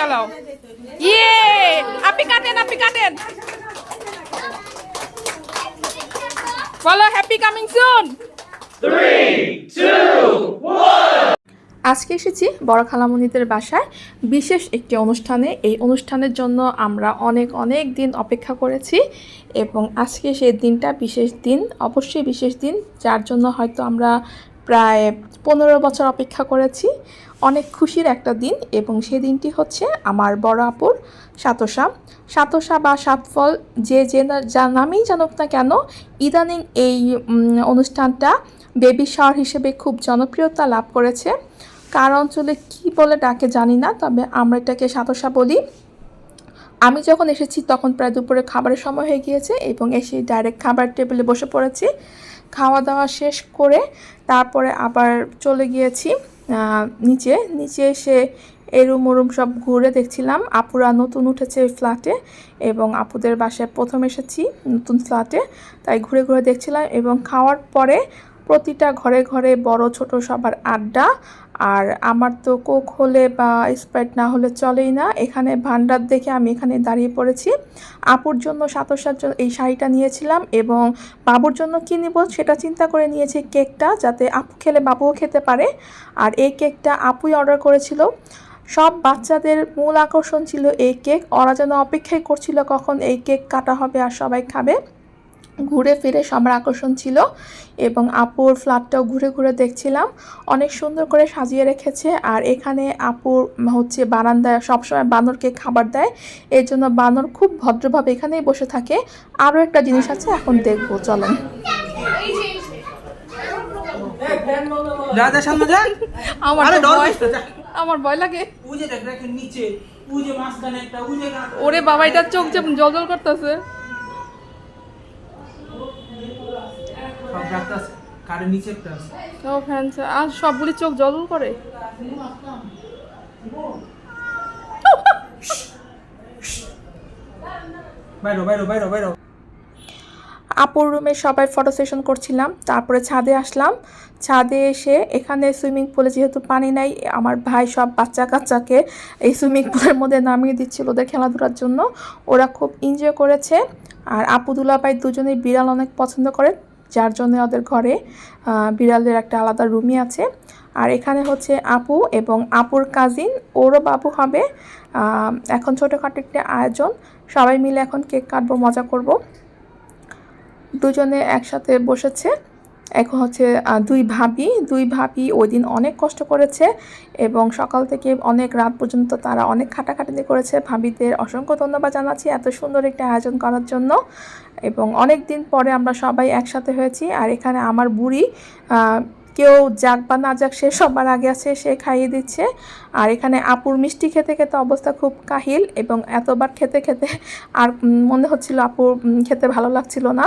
জ্বালাও। ইয়ে! আপনি কাটেন আপনি কাটেন। বলো হ্যাপি কামিং সুন আজকে এসেছি বড় খালামণিদের বাসায়। বিশেষ একটি অনুষ্ঠানে। এই অনুষ্ঠানের জন্য আমরা অনেক অনেক দিন অপেক্ষা করেছি এবং আজকে সেই দিনটা বিশেষ দিন, অবশ্যই বিশেষ দিন। যার জন্য হয়তো আমরা প্রায় পনেরো বছর অপেক্ষা করেছি। অনেক খুশির একটা দিন এবং সেই দিনটি হচ্ছে আমার বড় আপুর সাতসা। সাতসা বা সাতফল যে যে যার নামেই জানুক না কেন, ইদানিং এই অনুষ্ঠানটা বেবি শাওয়ার হিসেবে খুব জনপ্রিয়তা লাভ করেছে। কার অঞ্চলে কী বলে ডাকে জানি না, তবে আমরা এটাকে সাতসা বলি। আমি যখন এসেছি তখন প্রায় দুপুরে খাবারের সময় হয়ে গিয়েছে এবং এসে ডাইরেক্ট খাবার টেবিলে বসে পড়েছি। খাওয়া দাওয়া শেষ করে তারপরে আবার চলে গিয়েছি নিচে। নিচে এসে এরুম ওরুম সব ঘুরে দেখছিলাম। আপুরা নতুন উঠেছে ফ্ল্যাটে এবং আপুদের বাসায় প্রথম এসেছি নতুন ফ্ল্যাটে। তাই ঘুরে ঘুরে দেখছিলাম এবং খাওয়ার পরে প্রতিটা ঘরে ঘরে বড় ছোট সবার আড্ডা। আর আমার তো কোক হলে বা স্প্রাইট না হলে চলেই না। এখানে ভান্ডার দেখে আমি এখানে দাঁড়িয়ে পড়েছি। আপুর জন্য সাতসার এই শাড়িটা নিয়েছিলাম এবং বাবুর জন্য কী নিব সেটা চিন্তা করে নিয়েছি কেকটা যাতে আপু খেলে বাবুও খেতে পারে। আর এই কেকটা আপুই অর্ডার করেছিল। সব বাচ্চাদের মূল আকর্ষণ ছিল এই কেক। ওরা যেন অপেক্ষাই করছিল কখন এই কেক কাটা হবে আর সবাই খাবে। ঘুরে ফিরে সবার আকর্ষণ ছিল এবং আপুর ফ্ল্যাটটাও ঘুরে ঘুরে দেখছিলাম। অনেক সুন্দর করে সাজিয়ে রেখেছে আর এখানে আপুর হচ্ছে বারান্দায় সবসময় বানরকে খাবার দেয়। এর জন্য বানর খুব ভদ্রভাবে এখানেই বসে থাকে। আরও একটা জিনিস আছে এখন দেখব চলেন। আমার ভয়- আমার ভয় লাগে। ওরে বাবা এটা চোখ যে জল জল করতেছে। নিচে একটা আছে। আর সবগুলি চোখ জল জল করে। বাইরো বাইরো বাইরো বাইরো। আপুর রুমে সবাই ফটো সেশন করছিলাম তারপরে ছাদে আসলাম। ছাদে এসে এখানে সুইমিং পুলে যেহেতু পানি নাই আমার ভাই সব বাচ্চা কাচ্চাকে এই সুইমিং পুলের মধ্যে নামিয়ে দিচ্ছিল ওদের খেলাধুলার জন্য। ওরা খুব এনজয় করেছে। আর আপু দুলাভাই দুজনেই বিড়াল অনেক পছন্দ করে যার জন্য ওদের ঘরে বিড়ালের একটা আলাদা রুমই আছে। আর এখানে হচ্ছে আপু এবং আপুর কাজিন ওরও বাবু হবে। এখন ছোটোখাটো একটা আয়োজন। সবাই মিলে এখন কেক কাটবো, মজা করব। দুজনে একসাথে বসেছে। এখন হচ্ছে দুই ভাবি। দুই ভাবি ওই দিন অনেক কষ্ট করেছে এবং সকাল থেকে অনেক রাত পর্যন্ত তারা অনেক খাটাখাটনি করেছে। ভাবিদের অসংখ্য ধন্যবাদ জানাচ্ছি এত সুন্দর একটা আয়োজন করার জন্য। এবং অনেক দিন পরে আমরা সবাই একসাথে হয়েছি আর এখানে আমার বুড়ি কেউ যাক বা না যাক সে সবার আগে আছে, সে খাইয়ে দিচ্ছে। আর এখানে আপুর মিষ্টি খেতে খেতে অবস্থা খুব কাহিল এবং এতবার খেতে খেতে আর মনে হচ্ছিল আপুর খেতে ভালো লাগছিল না।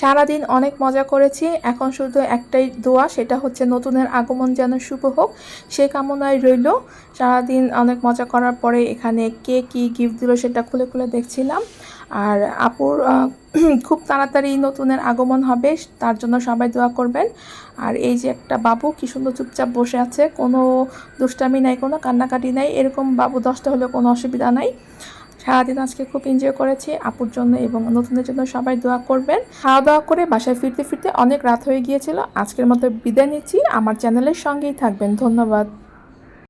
সারাদিন অনেক মজা করেছি। এখন শুধু একটাই দোয়া, সেটা হচ্ছে নতুনের আগমন যেন শুভ হোক। সে কামনায় রইল। সারাদিন অনেক মজা করার পরে এখানে কে কী গিফট দিল সেটা খুলে খুলে দেখছিলাম। আর আপুর খুব তাড়াতাড়ি নতুনের আগমন হবে, তার জন্য সবাই দোয়া করবেন। আর এই যে একটা বাবু, কি সুন্দর চুপচাপ বসে আছে। কোনো দুষ্টামি নাই, কোনো কান্নাকাটি নাই। এরকম বাবু দশটা হলেও কোনো অসুবিধা নাই। সারাদিন আজকে খুব এনজয় করেছি আপুর জন্য এবং নতুনদের জন্য সবাই দোয়া করবেন। খাওয়া দাওয়া করে বাসায় ফিরতে ফিরতে অনেক রাত হয়ে গিয়েছিল। আজকের মতো বিদায় নিচ্ছি। আমার চ্যানেলের সঙ্গেই থাকবেন। ধন্যবাদ।